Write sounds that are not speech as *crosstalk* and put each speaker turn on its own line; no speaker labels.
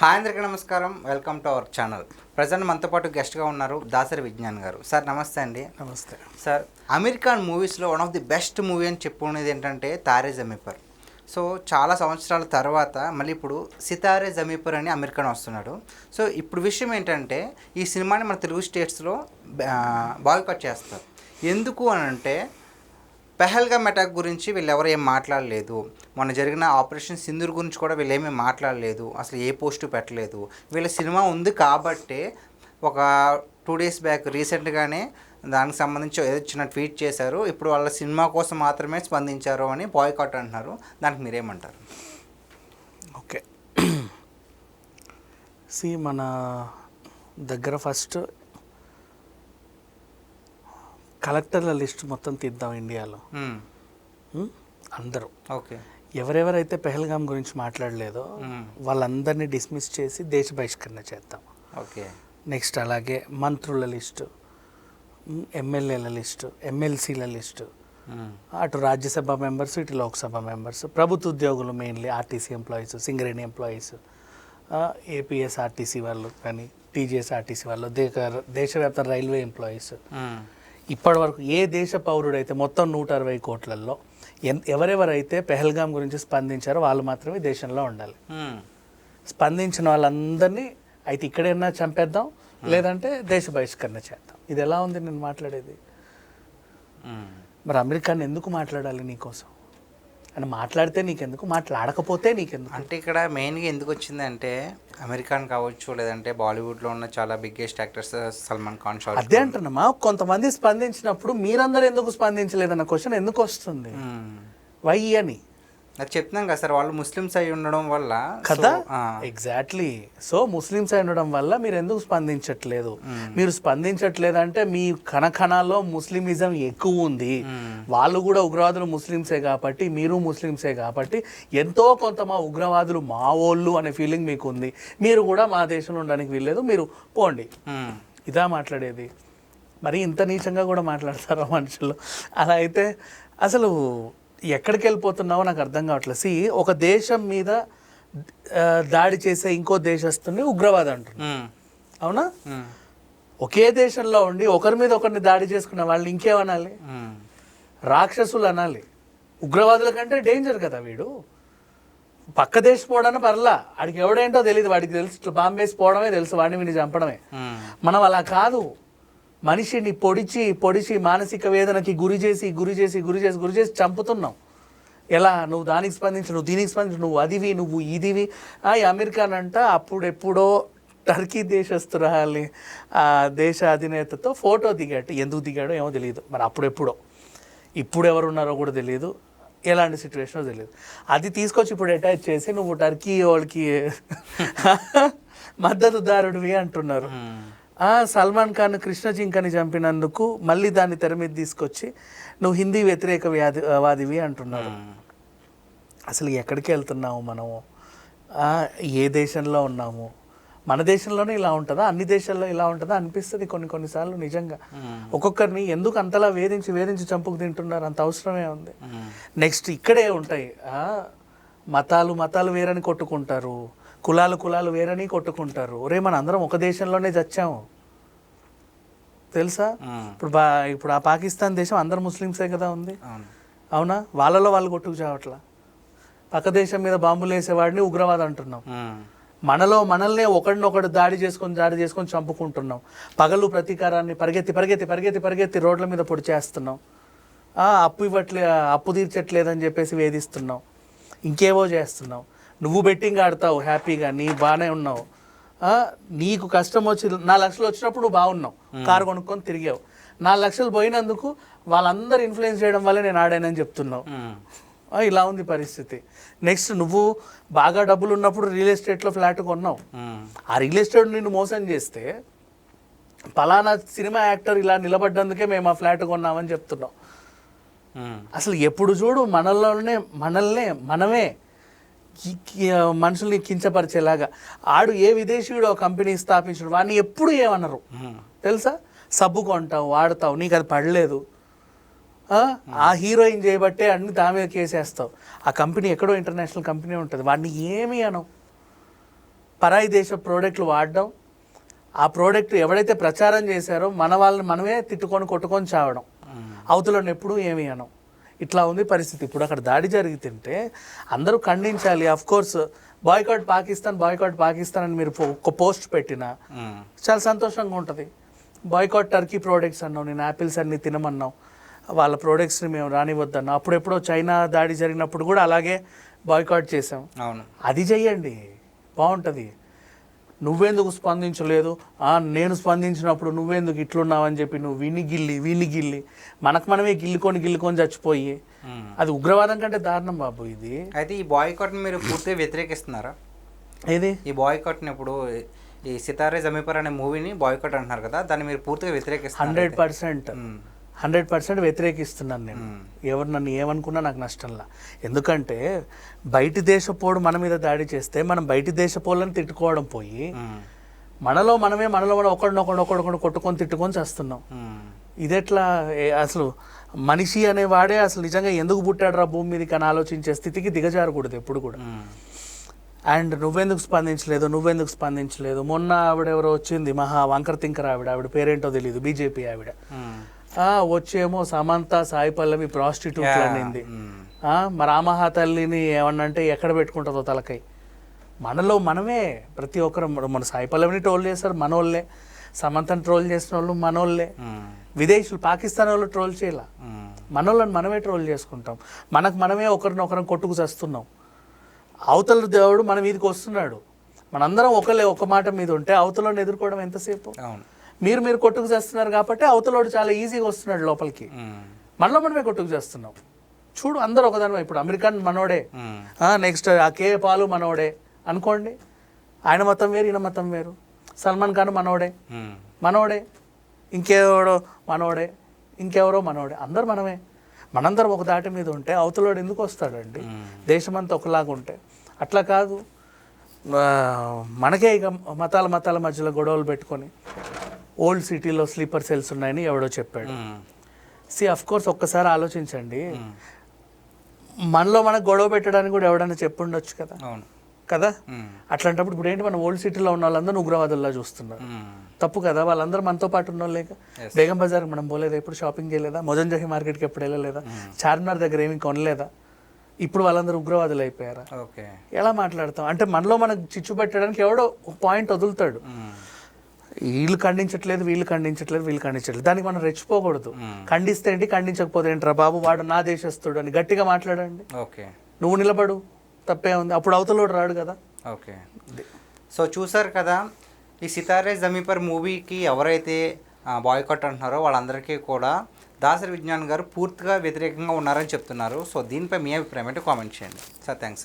Hi అందరికీ నమస్కారం. Welcome to our channel. Present మనతో పాటు గెస్ట్గా ఉన్నారు దాసరి విజ్ఞాన్ గారు. సార్ నమస్తే అండి.
నమస్తే.
సార్ అమెరికన్ మూవీస్లో one of the best movie అని చెప్పుకునేది ఏంటంటే తారే జమీపర్. సో చాలా సంవత్సరాల తర్వాత మళ్ళీ ఇప్పుడు సితారే జమీపర్ అని అమెరికన్ వస్తున్నాడు. సో ఇప్పుడు విషయం ఏంటంటే ఈ సినిమాని మన తెలుగు స్టేట్స్లో బాయ్కట్ చేస్తారు. ఎందుకు అని అంటే పెహల్గామ్ అటాక్ గురించి వీళ్ళు ఎవరు ఏం మాట్లాడలేదు. మొన్న జరిగిన ఆపరేషన్ సింధూర్ గురించి కూడా వీళ్ళేమీ మాట్లాడలేదు. అసలు ఏ పోస్టు పెట్టలేదు. వీళ్ళ సినిమా ఉంది కాబట్టే ఒక టూ డేస్ బ్యాక్ రీసెంట్గానే దానికి సంబంధించి ఏదో చిన్న ట్వీట్ చేశారు. ఇప్పుడు వాళ్ళ సినిమా కోసం మాత్రమే స్పందించారు అని బాయ్కాట్ అంటున్నారు. దానికి మీరేమంటారు?
ఓకే. *clears throat* సి మన దగ్గర ఫస్ట్ కలెక్టర్ల లిస్ట్ మొత్తం తీద్దాం ఇండియాలో? అందరూ
ఓకే
ఎవరెవరైతే పెహల్గాం గురించి మాట్లాడలేదో. వాళ్ళందరినీ డిస్మిస్ చేసి దేశ బహిష్కరణ చేద్దాం
ఓకే
నెక్స్ట్ అలాగే మంత్రుల లిస్టు ఎమ్మెల్యేల లిస్టు ఎమ్మెల్సీల లిస్టు. అటు రాజ్యసభ మెంబర్స్ ఇటు లోక్సభ మెంబర్స్ ప్రభుత్వ ఉద్యోగులు mainly RTC employees Singareni employees APS RTC వాళ్ళు కానీ టీజీఎస్ ఆర్టీసీ వాళ్ళు దేశ దేశవ్యాప్త రైల్వే ఎంప్లాయీస్. ఇప్పటి వరకు ఏ దేశ పౌరుడైతే మొత్తం నూట అరవై కోట్లలో ఎన్ ఎవరెవరైతే పెహల్గాం గురించి స్పందించారో వాళ్ళు మాత్రమే దేశంలో ఉండాలి. స్పందించిన వాళ్ళందరినీ అయితే ఇక్కడైనా చంపేద్దాం లేదంటే దేశ బహిష్కరణ చేద్దాం. ఇది ఎలా ఉంది నేను మాట్లాడేది. మరి అమెరికాని ఎందుకు మాట్లాడాలి నీకోసం అని మాట్లాడితే నీకెందుకు? మాట్లాడకపోతే నీకెందుకు?
అంటే ఇక్కడ మెయిన్గా ఎందుకు వచ్చిందంటే అమెరికన్ కావచ్చు లేదంటే బాలీవుడ్లో ఉన్న చాలా బిగ్గెస్ట్ యాక్టర్స్ సల్మాన్ ఖాన్ షారుఖ్
అదే అంటున్నామా? కొంతమంది స్పందించినప్పుడు మీరందరూ ఎందుకు స్పందించలేదన్న క్వశ్చన్ ఎందుకు వస్తుంది. వై అని.
అది చెప్తున్నాం కదా సార్ వాళ్ళు ముస్లిమ్స్ అయి ఉండడం వల్ల
కదా? ఎగ్జాక్ట్లీ సో ముస్లిమ్స్ అయి ఉండడం వల్ల మీరు ఎందుకు స్పందించట్లేదు? మీరు స్పందించట్లేదంటే మీ కణకణాల్లో ముస్లిమిజం ఎక్కువ ఉంది. వాళ్ళు కూడా ఉగ్రవాదులు ముస్లిమ్సే కాబట్టి మీరు ముస్లిమ్సే కాబట్టి ఎంతో కొంత మా ఉగ్రవాదులు మా వాళ్ళు అనే ఫీలింగ్ మీకు ఉంది మీరు కూడా మా దేశంలో ఉండడానికి వీల్లేదు మీరు పోండి. ఇదా మాట్లాడేది. మరి ఇంత నీచంగా కూడా మాట్లాడతారా మనుషులు? అలా అయితే అసలు ఎక్కడికి వెళ్ళిపోతున్నావో నాకు అర్థం కావట్లేదు. సి ఒక దేశం మీద దాడి చేసే ఇంకో దేశస్తుని ఉగ్రవాదం అంటున్నారు. అవునా. ఒకే దేశంలో ఉండి ఒకరి మీద ఒకరిని దాడి చేసుకున్న వాళ్ళని ఇంకేమనాలి. రాక్షసులు అనాలి. ఉగ్రవాదుల కంటే డేంజర్ కదా వీడు. పక్క దేశం పోవడానికి పర్లా. వాడికి ఎవడేంటో తెలియదు వాడికి తెలుసు. బాంబేసి పోవడమే తెలుసు. వాడిని వీడిని చంపడమే. మనం అలా కాదు. మనిషిని పొడిచి పొడిచి మానసిక వేదనకి గురి చేసి గురి చేసి గురి చేసి గురి చేసి చంపుతున్నాం. ఎలా? నువ్వు దానికి స్పందించు నువ్వు దీనికి స్పందించు నువ్వు అదివి నువ్వు ఇదివి. అమెరికానంట అప్పుడెప్పుడో టర్కీ దేశస్తురాలి ఆ దేశ అధినేతతో ఫోటో దిగాడు. ఎందుకు దిగాడో ఏమో తెలియదు మరి అప్పుడెప్పుడో. ఇప్పుడు ఎవరు ఉన్నారో కూడా తెలియదు ఎలాంటి సిచ్యువేషనో తెలియదు అది తీసుకొచ్చి ఇప్పుడు అటాచ్ చేసి నువ్వు టర్కీ వాళ్ళకి *laughs* మద్దతుదారుడివి అంటున్నారు. సల్మాన్ ఖాన్ కృష్ణ జింకని చంపినందుకు మళ్ళీ దాన్ని తెర మీద తీసుకొచ్చి నువ్వు హిందీ వ్యతిరేక వ్యాధి వాదివి అంటున్నారు
మ్మ్.
అసలు ఎక్కడికి వెళ్తున్నాము మనము? ఏ దేశంలో ఉన్నాము? మన దేశంలోనే ఇలా ఉంటుందా? అన్ని దేశాల్లో ఇలా ఉంటుందా? అనిపిస్తుంది కొన్ని కొన్నిసార్లు నిజంగా. ఒక్కొక్కరిని ఎందుకు అంతలా వేధించి వేధించి చంపుకు తింటున్నారు? అంత అవసరమే ఉంది. నెక్స్ట్ ఇక్కడే ఉంటాయి. మతాలు మతాలు వేరని కొట్టుకుంటారు. కులాలు కులాలు వేరని కొట్టుకుంటారు. ఒరే మన అందరం ఒక దేశంలోనే చచ్చాము. తెలుసా. ఇప్పుడు బా ఇప్పుడు ఆ పాకిస్తాన్ దేశం అందరు ముస్లిమ్సే కదా ఉంది.
అవును.
వాళ్ళలో వాళ్ళు కొట్టుకు చావట్లా? పక్క దేశం మీద బాంబులు వేసేవాడిని ఉగ్రవాదం అంటున్నాం. మనలో మనల్నే ఒకడినొకడు దాడి చేసుకొని దాడి చేసుకొని చంపుకుంటున్నాం. పగలు ప్రతీకారాన్ని పరిగెత్తి పరిగెత్తి పరిగెత్తి పరిగెత్తి రోడ్ల మీద పొడి చేస్తున్నాం. అప్పు ఇవ్వట్లే అప్పు తీర్చట్లేదని చెప్పేసి వేధిస్తున్నాం. ఇంకేవో చేస్తున్నావు నువ్వు బెట్టింగ్ ఆడతావు హ్యాపీగా నీ బాగానే ఉన్నావు. నీకు కష్టం వచ్చి నా లక్షలు వచ్చినప్పుడు నువ్వు బాగున్నావు. కారు కొనుక్కొని తిరిగావు. నా లక్షలు పోయినందుకు వాళ్ళందరూ ఇన్ఫ్లుయెన్స్ చేయడం వల్ల నేను ఆడానని చెప్తున్నావు. ఇలా ఉంది పరిస్థితి. నెక్స్ట్ నువ్వు బాగా డబ్బులు ఉన్నప్పుడు రియల్ ఎస్టేట్లో ఫ్లాట్ కొన్నావు. ఆ రియల్ ఎస్టేట్ నిన్ను మోసం చేస్తే పలానా సినిమా యాక్టర్ ఇలా నిలబడ్డందుకే మేము ఆ ఫ్లాట్ కొన్నామని చెప్తున్నాం. అసలు ఎప్పుడు చూడు మనల్లోనే మనల్నే మనమే మనుషుల్ని కించపరిచేలాగా. ఆడు ఏ విదేశీయుడు కంపెనీ స్థాపించడు వాడిని ఎప్పుడు ఏమనరు.
మ్మ్.
తెలుసా? సబ్బు కొంటావు వాడతావు నీకు అది పడలేదు. ఆ? హీరోయిన్ చేయబట్టే అన్ని దాని మీద కేసేస్తావు. ఆ కంపెనీ ఎక్కడో ఇంటర్నేషనల్ కంపెనీ ఉంటుంది వాడిని ఏమి అనవు. పరాయి దేశ ప్రోడక్ట్లు వాడడం ఆ ప్రోడక్ట్ ఎవడైతే ప్రచారం చేశారో మన వాళ్ళని మనమే తిట్టుకొని కొట్టుకొని చావడం. అవతలను ఎప్పుడూ ఏమి అనం ఇట్లా ఉంది పరిస్థితి. ఇప్పుడు అక్కడ దాడి జరుగుతుంటే అందరూ ఖండించాలి of course boycott Pakistan boycott Pakistan అని మీరు ఒక పోస్ట్ పెట్టినా
మ్మ్.
చాలా సంతోషంగా ఉంటుంది. బాయ్కాట్ టర్కీ ప్రోడక్ట్స్ అన్నావు నేను యాపిల్స్ అన్ని తినమన్నావు. వాళ్ళ ప్రోడక్ట్స్ని మేము రానివద్దన్నాం అప్పుడెప్పుడో చైనా దాడి జరిగినప్పుడు కూడా అలాగే బాయ్కాట్ చేసాం
అవును.
అది చెయ్యండి. బాగుంటుంది. నువ్వెందుకు స్పందించలేదు? నేను స్పందించినప్పుడు నువ్వెందుకు ఇట్లున్నావని చెప్పి నువ్వు విని గిల్లి విని గిల్లి. మనకు మనమే గిల్లుకొని గిల్లుకొని చచ్చిపోయి. అది ఉగ్రవాదం కంటే దారుణం బాబు ఇది.
అయితే ఈ బాయ్కాట్ని మీరు పూర్తిగా వ్యతిరేకిస్తున్నారా?
ఏది?
ఈ బాయ్కాట్ని ఇప్పుడు ఈ సితారే జమీపర్ అనే మూవీని బాయ్కాట్ అంటున్నారు కదా దాన్ని మీరు పూర్తిగా వ్యతిరేకిస్తున్నారు?
హండ్రెడ్. పర్సెంట్. హండ్రెడ్ పర్సెంట్ వ్యతిరేకిస్తున్నాను నేను. ఎవరు నన్ను ఏమనుకున్నా నాకు నష్టంలా ఎందుకంటే బయటి దేశపోడు మన మీద దాడి చేస్తే మనం బయటి దేశపోళ్ళని తిట్టుకోవడం పోయి. మనలో మనమే మనలో మనం ఒకడినొకడు ఒకడొకడు కొట్టుకొని తిట్టుకొని చేస్తున్నాం. ఇదెట్లా అసలు మనిషి అనేవాడే అసలు నిజంగా ఎందుకు పుట్టాడు రా భూమి మీదకి అని ఆలోచించే స్థితికి దిగజారకూడదు ఎప్పుడు కూడా. అండ్ నువ్వెందుకు స్పందించలేదు నువ్వెందుకు స్పందించలేదు మొన్న ఆవిడ ఎవరో వచ్చింది మహా వంకర తింకర ఆవిడ ఆవిడ పేరేంటో తెలియదు బీజేపీ ఆవిడ వచ్చేమో సమంత సాయి పల్లవి ప్రాస్టిట్యూట్. అనింది. మా రామహా తల్లిని ఏమన్నంటే ఎక్కడ పెట్టుకుంటుందో తలకై. మనలో మనమే ప్రతి ఒక్కరు మన- సాయి పల్లవిని ట్రోల్ చేస్తారు మనోళ్ళే. సమంతని ట్రోల్ చేసిన వాళ్ళు మనోళ్ళే. విదేశీయులు పాకిస్తాన్ వాళ్ళు ట్రోల్ చేయాల. మనోళ్ళని మనమే ట్రోల్ చేసుకుంటాం. మనకు మనమే ఒకరినొకరం కొట్టుకు చస్తున్నాం. అవతల దేవుడు మన మీదకి వస్తున్నాడు. మనందరం ఒకలే ఒక మాట మీద ఉంటే అవతలని ఎదుర్కోవడం ఎంతసేపు?
అవును.
మీరు మీరు కొట్టుకు చేస్తున్నారు కాబట్టి అవతలోడు చాలా ఈజీగా వస్తున్నాడు లోపలికి. మనలో మనమే కొట్టుకు చేస్తున్నాం. చూడు అందరూ ఒకదాని ఇప్పుడు అమెరికన్ మనోడే. నెక్స్ట్ ఆ కే పాలు మనోడే. అనుకోండి ఆయన మతం వేరు ఈయన మతం వేరు. సల్మాన్ ఖాన్ మనోడే. మనోడే. ఇంకెవడో మనోడే. ఇంకెవరో మనోడే. అందరు మనమే. మనందరం ఒక దాటి మీద ఉంటే అవతలోడు ఎందుకు వస్తాడండి. దేశమంతా ఒకలాగా ఉంటే. అట్లా కాదు మనకే ఇక మతాల మతాల మధ్యలో గొడవలు పెట్టుకొని ఓల్డ్ సిటీలో స్లీపర్ సెల్స్ ఉన్నాయని ఎవడో చెప్పాడు. సి అఫ్ కోర్స్ ఒక్కసారి ఆలోచించండి. మనలో మనకు గొడవ పెట్టడానికి కూడా ఎవడన్నా చెప్పుండొచ్చు కదా. కదా. అట్లాంటప్పుడు ఇప్పుడు ఏంటి మన ఓల్డ్ సిటీలో ఉన్న వాళ్ళందరూ ఉగ్రవాదుల్లా చూస్తున్నారు. తప్పు కదా? వాళ్ళందరూ మనతో పాటు ఉన్న
Yes.
బేగం బజార్కి మనం పోలేదా? ఎప్పుడు షాపింగ్ చేయలేదా? మొజంజహి మార్కెట్కి ఎప్పుడు వెళ్ళలేదా? చార్మినార్ దగ్గర ఏమీ కొనలేదా? ఇప్పుడు వాళ్ళందరూ ఉగ్రవాదులు అయిపోయారా?
ఓకే.
ఎలా మాట్లాడతాం? అంటే మనలో మనకు చిచ్చు పెట్టడానికి ఎవడో పాయింట్ వదులుతాడు. వీళ్ళు ఖండించట్లేదు వీళ్ళు ఖండించట్లేదు వీళ్ళు ఖండించట్లేదు. దానికి మనం రెచ్చిపోకూడదు. ఖండిస్తే ఏంటి? ఖండించకపోతే ఏంట్రా బాబు? వాడు నా దేశస్తుడు అని గట్టిగా మాట్లాడండి.
ఓకే.
నువ్వు నిలబడు. తప్పే ఉంది. అప్పుడు అవతలోడు రాడు కదా.
ఓకే. సో చూసారు కదా ఈ సితారే జమీపర్ మూవీకి ఎవరైతే బాయ్కట్ అంటున్నారో వాళ్ళందరికీ కూడా దాసరి విజ్ఞాన్ గారు పూర్తిగా వ్యతిరేకంగా ఉన్నారని చెప్తున్నారు. సో దీనిపై మీ అభిప్రాయం అంటే కామెంట్ చేయండి. సార్ థ్యాంక్స్ అండి.